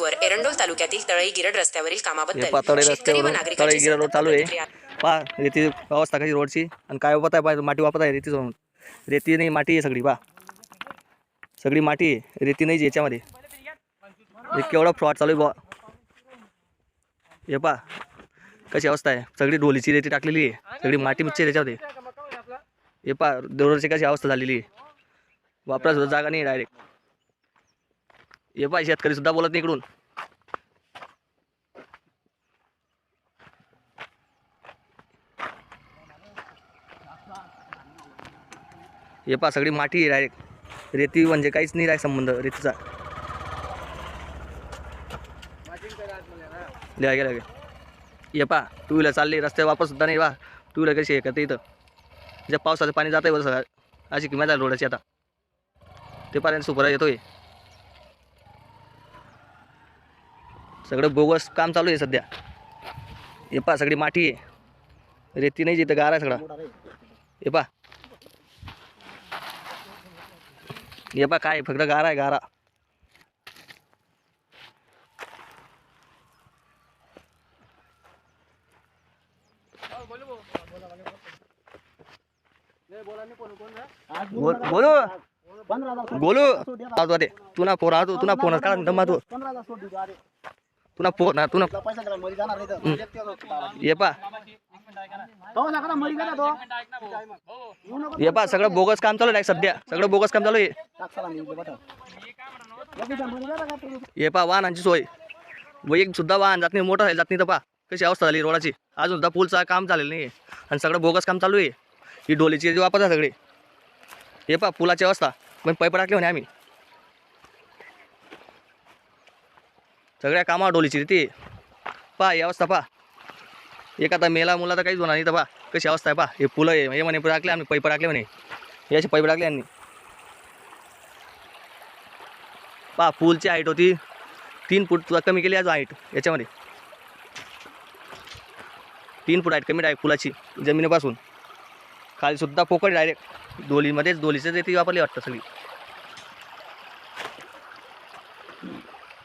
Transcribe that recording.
वर एरंडोल तालुक्यातील तळई गिरड रस्त्यावरील कामाबद्दल शेतकरी व नागरिकांची तळे गिरा रोड चालू आहे. प्रतिक्रिया. पा रेती अवस्था कशी रोडची? आणि काय वापरत आहे? पाहिजे माती वापरत आहे रेती जाऊन रेती नाही माती आहे सगळी पा. सगळी माती आहे रेती नाही याच्यामध्ये. केवढा फ्रॉड चालू आहे हे पा कशी अवस्था आहे? सगळी डोलीची रेती टाकलेली आहे. सगळी माती मिरची आहे त्याच्यामध्ये. हे पा रोडची कशी अवस्था झालेली आहे? वापरा सुद्धा जागा नाही डायरेक्ट हे पाय शेतकरी सुद्धा बोलत नाही इकडून. हे पा सगळी माठी आहे डायरेक्ट रेती म्हणजे काहीच नाही राय संबंध रेतीचा. लिहा गेला गे ये पा टू व्हीलर चालली रस्ते वापस सुद्धा नाही वा टू व्हीलर कशी आहे? का इथं. ज्या पावसाचं पाणी जात आहे बरं सगळं. अशी किंमत आहे रोडाची आता. ते पाण्याने सुपर येतोय. सगळं बोगस काम चालू आहे सध्या. हे पा सगळी माठी आहे. रेती नाही जिथं गार आहे सगळा. हे पा हे पा काय फक्त गारा आहे गारा. बोलू बोलू. आवतो ते. तुला फोन आवतो तुला फोन का दमा तू. तुला तू ना ये पा. ये पा सगळं बोगस काम चालू आहे सध्या. सगळं बोगस काम चालू आहे. ये पा वाहनांची सोय. व एक सुद्धा वाहन जात नाही मोठं आहे जात नाही तर पा. कशी अवस्था झाली रोडाची? अजून सुद्धा पूलचं काम झालेलं नाही आणि सगळं बोगस काम चालू आहे. ही डोलीची जी वापरतात सगळे. हे पा पुलाची अवस्था. मग पैप टाकले म्हणे आम्ही. सगळ्या कामावर डोलीची ती. पा ही अवस्था पा. एक आता मेला मुला तर काहीच होणार नाही तर पा. कशी अवस्था आहे पा. हे फुलं आहे हे म्हणे टाकले आम्ही पैप टाकले म्हणे. याचे असे पैप टाकले यांनी. पा पूलची हाईट होती. तीन फूट तुला कमी केली आज हाईट याच्यामध्ये. तीन फूट हाईट कमी डायरेक्ट फुलाची जमिनीपासून. खाली सुद्धा पोकळ डायरेक्ट डोलीमध्येच डोलीचं ते ती वापरली वाटतं सगळी.